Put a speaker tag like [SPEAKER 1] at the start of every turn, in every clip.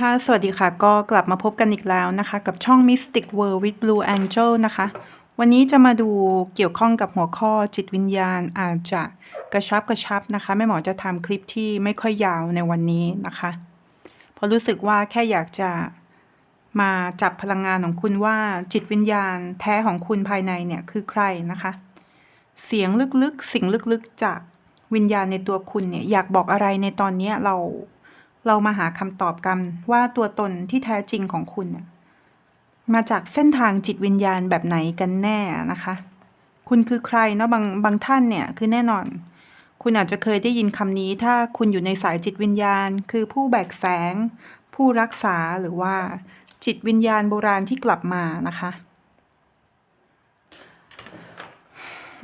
[SPEAKER 1] ค่ะ สวัสดีค่ะ ก็กลับมาพบกันอีกแล้วนะคะ กับช่อง Mystic World with Blue Angel นะคะ วันนี้จะมาดูเกี่ยวข้องกับหัวข้อจิตวิญญาณอาจจะกระชับกระชับนะคะ แม่หมอจะทำคลิปที่ไม่ค่อยยาวในวันนี้นะคะ เพราะรู้สึกว่าแค่อยากจะมาจับพลังงานของคุณว่าจิตวิญญาณแท้ของคุณภายในเนี่ยคือใครนะคะ เสียงลึกๆ สิ่งลึกๆ จากวิญญาณในตัวคุณเนี่ยอยากบอกอะไรในตอนนี้เรา เรามาหาคำตอบกันว่าตัวตนที่แท้จริงของคุณ มาจากเส้นทางจิตวิญญาณแบบไหนกันแน่นะคะ คุณคือใครเนาะบางบางท่านเนี่ยคือแน่นอน คุณอาจจะเคยได้ยินคำนี้ ถ้าคุณอยู่ในสายจิตวิญญาณ คือผู้แบกแสง ผู้รักษาหรือว่าจิตวิญญาณโบราณที่กลับมานะคะ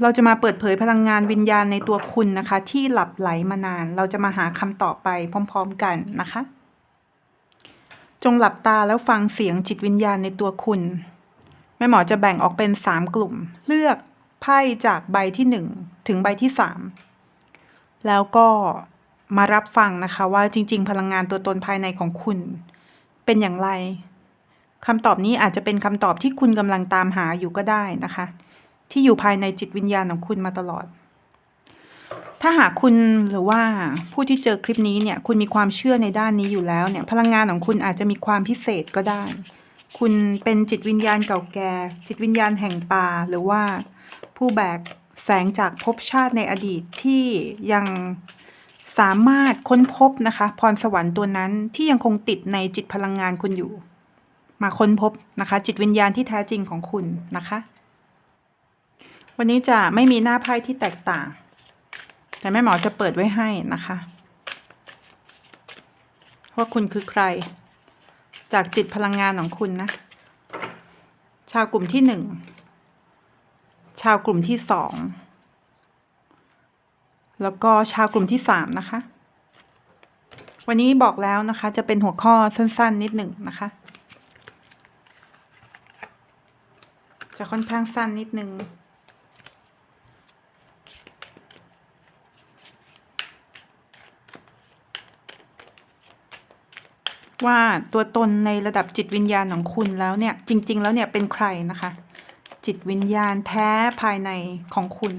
[SPEAKER 1] เราจะมาเปิดเผยพลังงานวิญญาณในตัวคุณนะคะ ที่หลับไหลมานาน เราจะมาหาคำตอบไปพร้อม ๆกันนะคะ จงหลับตาแล้วฟังเสียงจิตวิญญาณในตัวคุณแม่หมอจะแบ่งออกเป็นสามกลุ่ม เลือกไพ่จากใบที่หนึ่งถึงใบที่สามแล้วก็มารับฟังนะคะว่าจริง ๆ พลังงานตัวตนภายในของคุณ เป็นอย่างไรคำตอบนี้อาจจะเป็นคำตอบที่คุณกำลังตามหาอยู่ก็ได้นะคะ ที่อยู่ภายในจิตวิญญาณของคุณมาตลอด ถ้าหากคุณหรือว่าผู้ที่เจอคลิปนี้เนี่ย คุณมีความเชื่อในด้านนี้อยู่แล้วเนี่ย พลังงานของคุณอาจจะมีความพิเศษก็ได้ คุณเป็นจิตวิญญาณเก่าแก่ จิตวิญญาณแห่งป่าหรือว่าผู้แบกแสงจากภพชาติในอดีตที่ยังสามารถค้นพบนะคะ พรสวรรค์ตัวนั้นที่ยังคงติดในจิตพลังงานคุณอยู่ มาค้นพบนะคะ จิตวิญญาณที่แท้จริงของคุณนะคะ วันนี้จะไม่มีหน้าไพ่ที่แตกต่าง แต่แม่หมอจะเปิดไว้ให้นะคะว่าคุณคือใคร จากจิตพลังงานของคุณนะ ชาวกลุ่มที่หนึ่ง ชาวกลุ่มที่สอง แล้วก็ชาวกลุ่มที่สามนะคะ วันนี้บอกแล้วนะคะ จะเป็นหัวข้อสั้น ๆ นิดหนึ่งนะคะ จะค่อนข้างสั้นนิดหนึ่ง ว่าตัวตนในระดับจิตวิญญาณของคุณแล้วเนี่ย จริง ๆ แล้วเนี่ยเป็นใครนะคะ จิตวิญญาณแท้ภายในของคุณ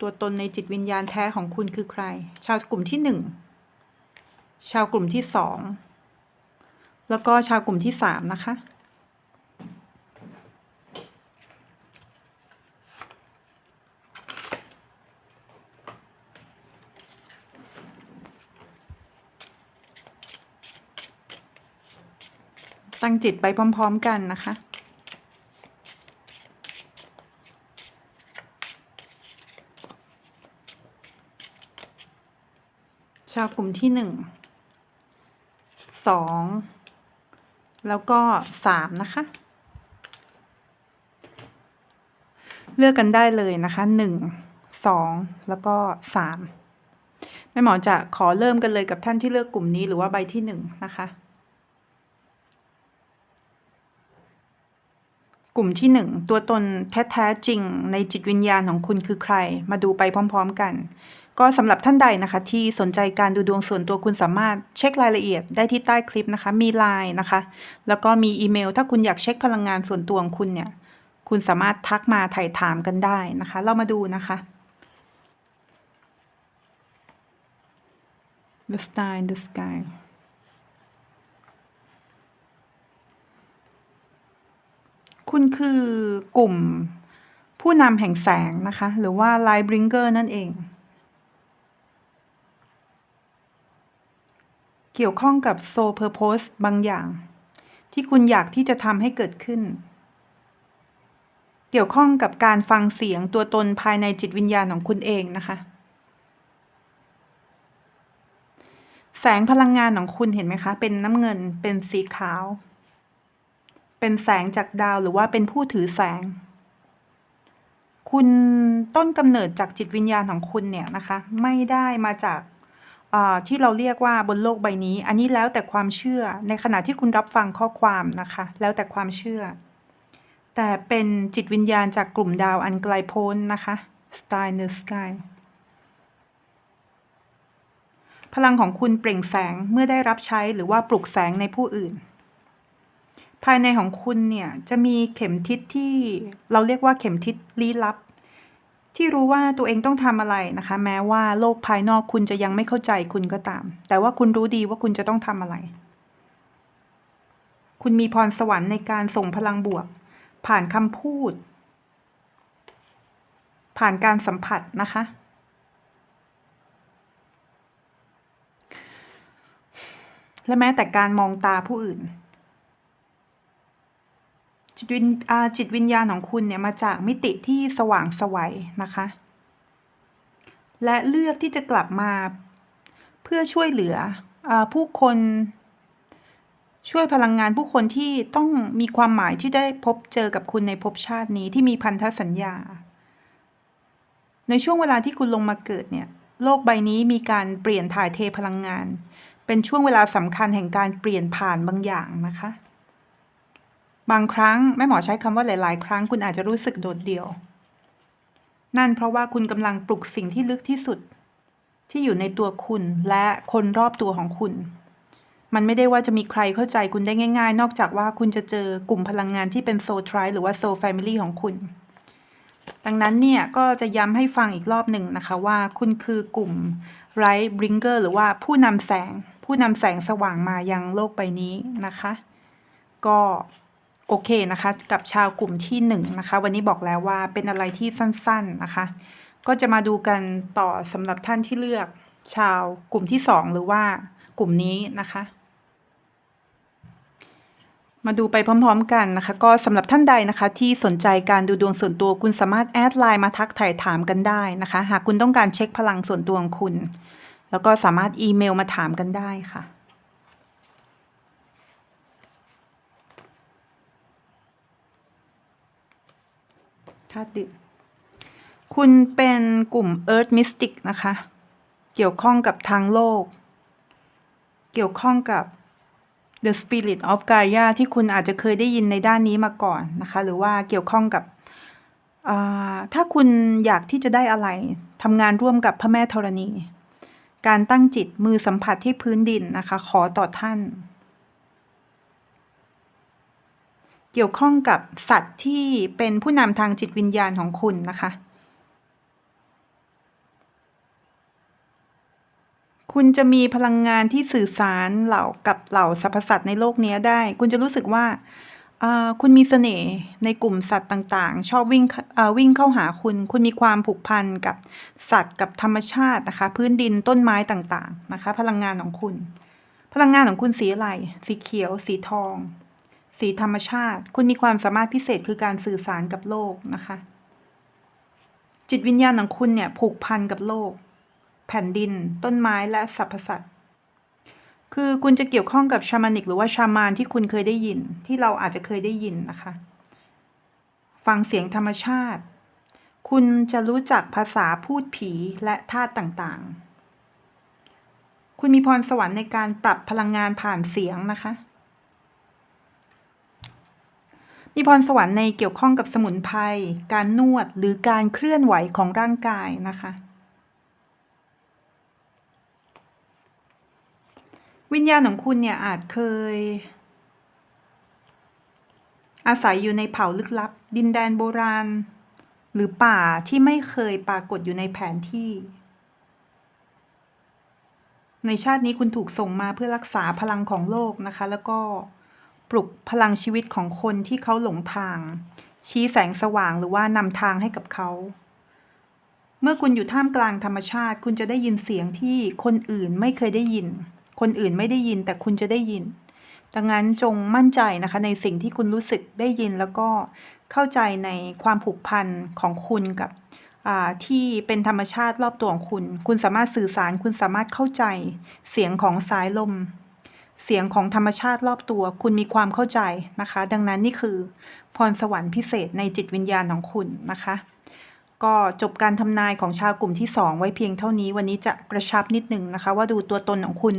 [SPEAKER 1] ตัวตนในจิตวิญญาณแท้ของคุณคือใคร ชาวกลุ่มที่หนึ่งชาวกลุ่มที่สองแล้วก็ชาวกลุ่มที่สามนะคะ ตั้งจิตไปพร้อม ๆ กันนะคะ ชาวกลุ่มที่หนึ่งสองแล้วก็สามนะคะ เลือกกันได้เลยนะคะหนึ่งสองแล้วก็สามแม่หมอจะขอเริ่มกันเลยกับท่านที่เลือกกลุ่มนี้หรือว่าใบที่หนึ่งนะคะ กลุ่มที่หนึ่งตัวตนแท้ๆจริงในจิตวิญญาณของคุณคือใคร มาดูไปพร้อม ๆ กัน ก็สำหรับท่านใดนะคะ ที่สนใจการดูดวงส่วนตัวคุณสามารถเช็ครายละเอียดได้ที่ใต้คลิปนะคะ มีไลน์นะคะ แล้วก็มีอีเมล ถ้าคุณอยากเช็คพลังงานส่วนตัวของคุณเนี่ย คุณสามารถทักมาถ่ายถามกันได้นะคะ เรามาดูนะคะ The star in the sky คุณคือกลุ่มผู้นำแห่งแสงนะคะ หรือว่า Light Bringer นั่นเอง เกี่ยวข้องกับ Soul Purpose บางอย่าง ที่คุณอยากที่จะทำให้เกิดขึ้น เกี่ยวข้องกับการฟังเสียงตัวตนภายในจิตวิญญาณของคุณเองนะคะ แสงพลังงานของคุณเห็นไหมคะ เป็นน้ำเงินเป็นสีขาว เป็นแสงจากดาวหรือว่าเป็นผู้ถือแสง คุณต้นกำเนิดจากจิตวิญญาณของคุณเนี่ยนะคะ ไม่ได้มาจากที่เราเรียกว่าบนโลกใบนี้ อันนี้แล้วแต่ความเชื่อในขณะที่คุณรับฟังข้อความนะคะ แล้วแต่ความเชื่อ แต่เป็นจิตวิญญาณจากกลุ่มดาวอันไกลโพ้นนะคะ Star in the Sky พลังของคุณเปล่งแสงเมื่อได้รับใช้หรือว่าปลุกแสงในผู้อื่น ภายในของคุณเนี่ยจะมีเข็มทิศที่เราเรียกว่าเข็มทิศลี้ลับ ที่รู้ว่าตัวเองต้องทำอะไรนะคะ แม้ว่าโลกภายนอกคุณจะยังไม่เข้าใจคุณก็ตาม แต่ว่าคุณรู้ดีว่าคุณจะต้องทำอะไร คุณมีพรสวรรค์ในการส่งพลังบวก ผ่านคำพูด ผ่านการสัมผัสนะคะและแม้แต่การมองตาผู้อื่น จิตวิญจิตวิญญาณของคุณเนี่ยมาจากมิติที่สว่างไสวัยนะคะ และเลือกที่จะกลับมาเพื่อช่วยเหลืออผู้คนช่วยพลังงานผู้คนที่ต้องมีความหมายที่ได้พบเจอกับคุณในภพชาตินี้ที่มีพันธสัญญา ในช่วงเวลาที่คุณลงมาเกิดเนี่ย โลกใบนี้มีการเปลี่ยนถ่ายเทพลังงาน เป็นช่วงเวลาสำคัญแห่งการเปลี่ยนผ่านบางอย่างนะคะ บางครั้งแม่หมอใช้คำว่าหลาย ๆ ครั้งคุณอาจจะรู้สึกโดดเดี่ยว นั่นเพราะว่าคุณกำลังปลุกสิ่งที่ลึกที่สุด ที่อยู่ในตัวคุณและคนรอบตัวของคุณ มันไม่ได้ว่าจะมีใครเข้าใจคุณได้ง่าย ๆ นอกจากว่าคุณจะเจอกลุ่มพลังงานที่เป็นโซทริหรือว่าโซแฟมิลี่ของคุณ ดังนั้นเนี่ยก็จะย้ำให้ฟังอีกรอบหนึ่งนะคะว่าคุณคือกลุ่มไรบริงเกอร์หรือว่าผู้นำแสง ผู้นำแสงสว่างมายังโลกใบนี้นะคะ ก็ โอเคนะคะ กับชาวกลุ่มที่หนึ่งนะคะ วันนี้บอกแล้วว่าเป็นอะไรที่สั้นๆนะคะ ก็จะมาดูกันต่อสำหรับท่านที่เลือก ชาวกลุ่มที่สองหรือว่ากลุ่มนี้นะคะ มาดูไปพร้อม ๆ กันนะคะ ก็สำหรับท่านใดนะคะ ที่สนใจการดูดวงส่วนตัวคุณสามารถแอดไลน์มาทักถ่ายถามกันได้นะคะ หากคุณต้องการเช็คพลังส่วนตัวของคุณ แล้วก็สามารถอีเมลมาถามกันได้ค่ะ ธาตุดินคุณเป็นกลุ่ม Earth Mystic นะคะ เกี่ยวข้องกับทางโลก เกี่ยวข้องกับ The Spirit of Gaia ที่คุณอาจจะเคยได้ยินในด้านนี้มาก่อนนะคะ หรือว่าเกี่ยวข้องกับ ถ้าคุณอยากที่จะได้อะไรทำงานร่วมกับพระแม่ธรณี การตั้งจิตมือสัมผัสที่พื้นดินนะคะ ขอต่อท่าน เกี่ยวข้องกับสัตว์ที่เป็นผู้นำทางจิตวิญญาณของคุณนะคะ คุณจะมีพลังงานที่สื่อสารเหล่ากับเหล่าสรรพสัตว์ในโลกนี้ได้ คุณจะรู้สึกว่าคุณมีเสน่ห์ในกลุ่มสัตว์ต่างๆ ชอบวิ่งวิ่งเข้าหาคุณ คุณมีความผูกพันกับสัตว์กับธรรมชาตินะคะ พื้นดินต้นไม้ต่างๆนะคะ พลังงานของคุณ พลังงานของคุณสีอะไร สีเขียว สีทอง สีธรรมชาติ คุณมีความสามารถพิเศษคือการสื่อสารกับโลกนะคะ จิตวิญญาณของคุณเนี่ยผูกพันกับโลก แผ่นดิน ต้นไม้และสรรพสัตว์คือคุณจะเกี่ยวข้องกับชามานิกหรือว่าชามานที่คุณเคยได้ยิน ที่เราอาจจะเคยได้ยินนะคะ ฟังเสียงธรรมชาติ คุณจะรู้จักภาษาพูดผีและธาตุต่างๆ คุณมีพรสวรรค์ในการปรับพลังงานผ่านเสียงนะคะ มีพรสวรรค์ในเกี่ยวข้องกับสมุนไพร การนวดหรือการเคลื่อนไหวของร่างกายนะคะ วิญญาณของคุณเนี่ยอาจเคย อาศัยอยู่ในเผ่าลึกลับ ดินแดนโบราณ หรือป่าที่ไม่เคยปรากฏอยู่ในแผนที่ ในชาตินี้คุณถูกส่งมาเพื่อรักษาพลังของโลกนะคะ แล้วก็ ปลุกพลังชีวิตของคนที่เขาหลงทาง ชี้แสงสว่างหรือว่านำทางให้กับเขา เมื่อคุณอยู่ท่ามกลางธรรมชาติ คุณจะได้ยินเสียงที่คนอื่นไม่เคยได้ยิน คนอื่นไม่ได้ยินแต่คุณจะได้ยิน ดังนั้นจงมั่นใจนะคะ ในสิ่งที่คุณรู้สึกได้ยินแล้วก็เข้าใจในความผูกพันของคุณกับที่เป็นธรรมชาติรอบตัวของคุณ คุณสามารถสื่อสาร คุณสามารถเข้าใจเสียงของสายลม เสียงของธรรมชาติรอบตัว คุณมีความเข้าใจนะคะ ดังนั้นนี่คือพรสวรรค์พิเศษในจิตวิญญาณของคุณนะคะ ก็จบการทำนายของชาวกลุ่มที่ 2 ไว้เพียงเท่านี้ วันนี้จะกระชับนิดหนึ่งนะคะ ว่าดูตัวตนของคุณ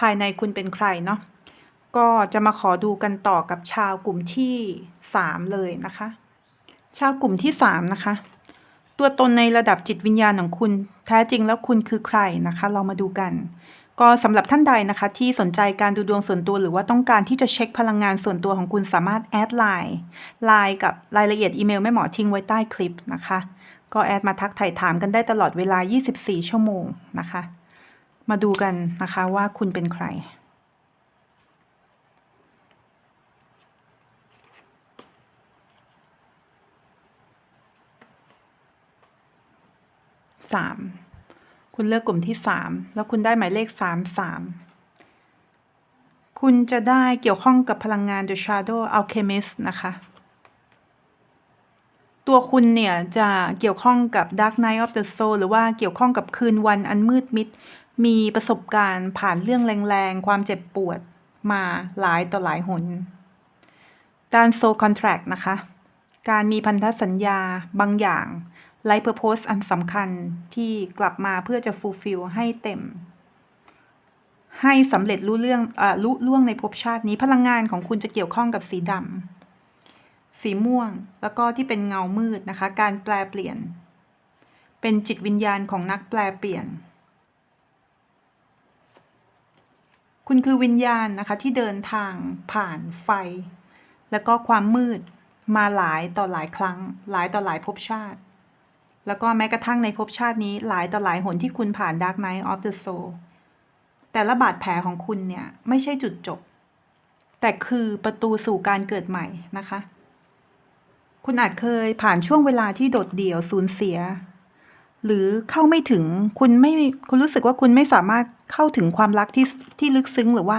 [SPEAKER 1] ภายในคุณเป็นใครเนาะก็จะมาขอดูกันต่อกับชาวกลุ่มที่ 3 เลยนะคะ ชาวกลุ่มที่ 3 นะคะ ตัวตนในระดับจิตวิญญาณของคุณ แท้จริงแล้วคุณคือใครนะคะ เรามาดูกัน ก็สำหรับท่านใดนะคะ ที่สนใจการดูดวงส่วนตัวหรือว่าต้องการที่จะเช็คพลังงานส่วนตัวของคุณสามารถแอดไลน์ไลน์กับรายละเอียดอีเมลแม่หมอทิ้งไว้ใต้คลิปนะคะ ก็แอดมาทักถ่ายถามกันได้ตลอดเวลา 24 ชั่วโมงนะคะ มาดูกันนะคะว่าคุณเป็นใครสาม คุณเลือกกลุ่มที่สามแล้วคุณได้หมายเลขสามสามคุณจะได้เกี่ยวข้องกับพลังงาน The Shadow Alchemist นะคะ ตัวคุณเนี่ยจะเกี่ยวข้องกับ Dark Night of the Soul หรือว่าเกี่ยวข้องกับคืนวันอันมืดมิด มีประสบการณ์ผ่านเรื่องแรงๆ ความเจ็บปวดมาหลายต่อหลายหน ด้าน Soul Contract นะคะ การมีพันธสัญญาบางอย่าง Life Purpose อันสำคัญที่กลับมาเพื่อจะ fulfill ให้เต็ม ให้สำเร็จรู้เรื่องอรู้ล่วงในภพชาตินี้พลังงานของคุณจะเกี่ยวข้องกับสีดำสีม่วง แล้วก็ที่เป็นเงามืดนะคะ การแปลเปลี่ยน เป็นจิตวิญญาณของนักแปลเปลี่ยน คุณคือวิญญาณนะคะที่เดินทางผ่านไฟ แล้วก็ความมืดมาหลายต่อหลายครั้ง หลายต่อหลายภพชาติ แล้วก็แม้กระทั่งในภพชาตินี้หลายต่อหลายหนที่คุณผ่าน Dark Night of the Soul แต่ละบาดแผลของคุณเนี่ย ไม่ใช่จุดจบ แต่คือประตูสู่การเกิดใหม่นะคะ คุณอาจเคยผ่านช่วงเวลาที่โดดเดี่ยวสูญเสีย หรือเข้าไม่ถึงคุณไม่คุณรู้สึกว่าคุณไม่สามารถเข้าถึงความรักที่ที่ลึกซึ้งหรือว่า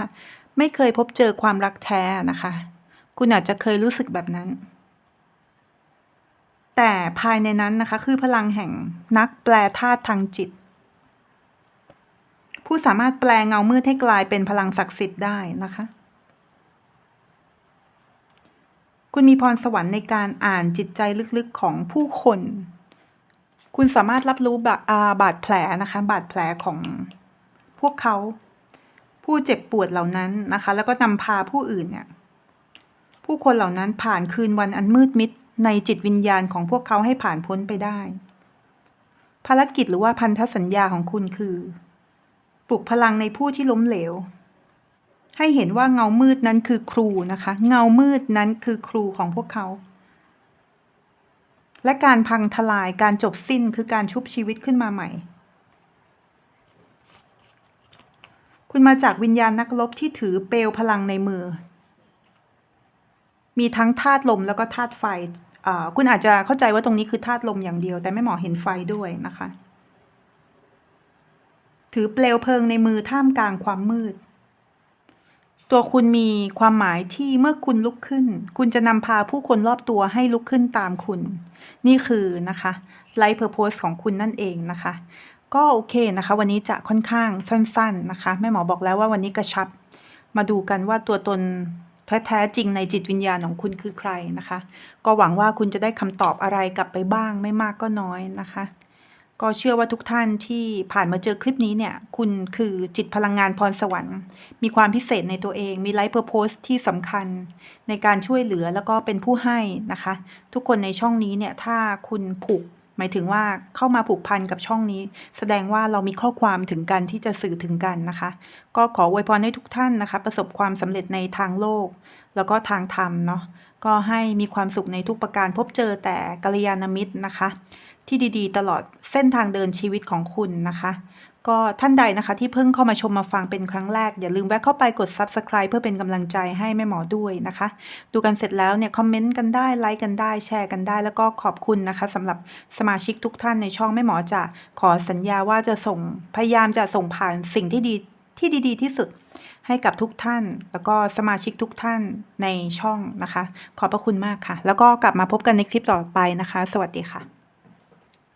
[SPEAKER 1] ไม่เคยพบเจอความรักแท้นะคะ คุณอาจจะเคยรู้สึกแบบนั้น แต่ภายในนั้นนะคะคือพลังแห่งนักแปลธาตุทางจิต ผู้สามารถแปลเงามืดให้กลายเป็นพลังศักดิ์สิทธิ์ได้นะคะ คุณมีพรสวรรค์ในการอ่านจิตใจลึกๆของผู้คน คุณสามารถรับรู้บาบาดแผลนะคะ บาดแผลของพวกเขาผู้เจ็บปวดเหล่านั้นนะคะ แล้วก็นำพาผู้อื่นเนี่ย ผู้คนเหล่านั้นผ่านคืนวันอันมืดมิด ในจิตวิญญาณของพวกเขาให้ผ่านพ้นไปได้ ภารกิจหรือว่าพันธสัญญาของคุณคือ ปลุกพลังในผู้ที่ล้มเหลว ให้เห็นว่าเงามืดนั้นคือครูนะคะ เงามืดนั้นคือครูของพวกเขา และการพังทลายการจบสิ้นคือการชุบชีวิตขึ้นมาใหม่ คุณมาจากวิญญาณนักรบที่ถือเปลวพลังในมือ มีทั้งธาตุลมแล้วก็ธาตุไฟ คุณอาจจะเข้าใจว่าตรงนี้คือธาตุลมอย่างเดียว แต่ไม่หมอเห็นไฟด้วยนะคะ ถือเปลวเพลิงในมือท่ามกลางความมืด ตัวคุณมีความหมายที่เมื่อคุณลุกขึ้น คุณจะนำพาผู้คนรอบตัวให้ลุกขึ้นตามคุณ นี่คือนะคะไลฟ์เพอร์โพสของคุณนั่นเองนะคะ ก็โอเคนะคะ วันนี้จะค่อนข้างสั้น ๆนะคะแม่หมอบอกแล้วว่าวันนี้กระชับ มาดูกันว่าตัวตน แท้ๆจริงในจิตวิญญาณของคุณคือใครนะคะ ก็หวังว่าคุณจะได้คำตอบอะไรกลับไปบ้างไม่มากก็น้อยนะคะ ก็เชื่อว่าทุกท่านที่ผ่านมาเจอคลิปนี้เนี่ย คุณคือจิตพลังงานพรสวรรค์ มีความพิเศษในตัวเอง มีไลฟ์เพอร์โพสที่สำคัญ ในการช่วยเหลือแล้วก็เป็นผู้ให้นะคะ ทุกคนในช่องนี้เนี่ยถ้าคุณผูก หมายถึงว่าเข้ามาผูกพันกับช่องนี้ แสดงว่าเรามีข้อความถึงกันที่จะสื่อถึงกันนะคะ ก็ขออวยพรให้ทุกท่านนะคะ ประสบความสำเร็จในทางโลก แล้วก็ทางธรรมเนาะก็ให้มีความสุขในทุกประการพบเจอแต่กัลยาณมิตรนะคะ ที่ดีๆ ตลอดเส้นทางเดินชีวิตของคุณนะคะ ก็ท่านใดนะคะที่เพิ่งเข้ามาชมมาฟังเป็นครั้งแรก อย่าลืมแวะเข้าไปกด Subscribe เพื่อเป็นกำลังใจให้แม่หมอด้วยนะคะ ดูกันเสร็จแล้วเนี่ยคอมเมนต์กันได้ไลค์กันได้แชร์กันได้ แล้วก็ขอบคุณนะคะสำหรับสมาชิกทุกท่านในช่องแม่หมอจะขอสัญญาว่าจะส่งพยายามจะส่งผ่านสิ่งที่ดีที่ดีๆที่สุดให้กับทุกท่าน แล้วก็สมาชิกทุกท่านในช่องนะคะ ขอบพระคุณมากค่ะ แล้วก็กลับมาพบกันในคลิปต่อไปนะคะ สวัสดีค่ะ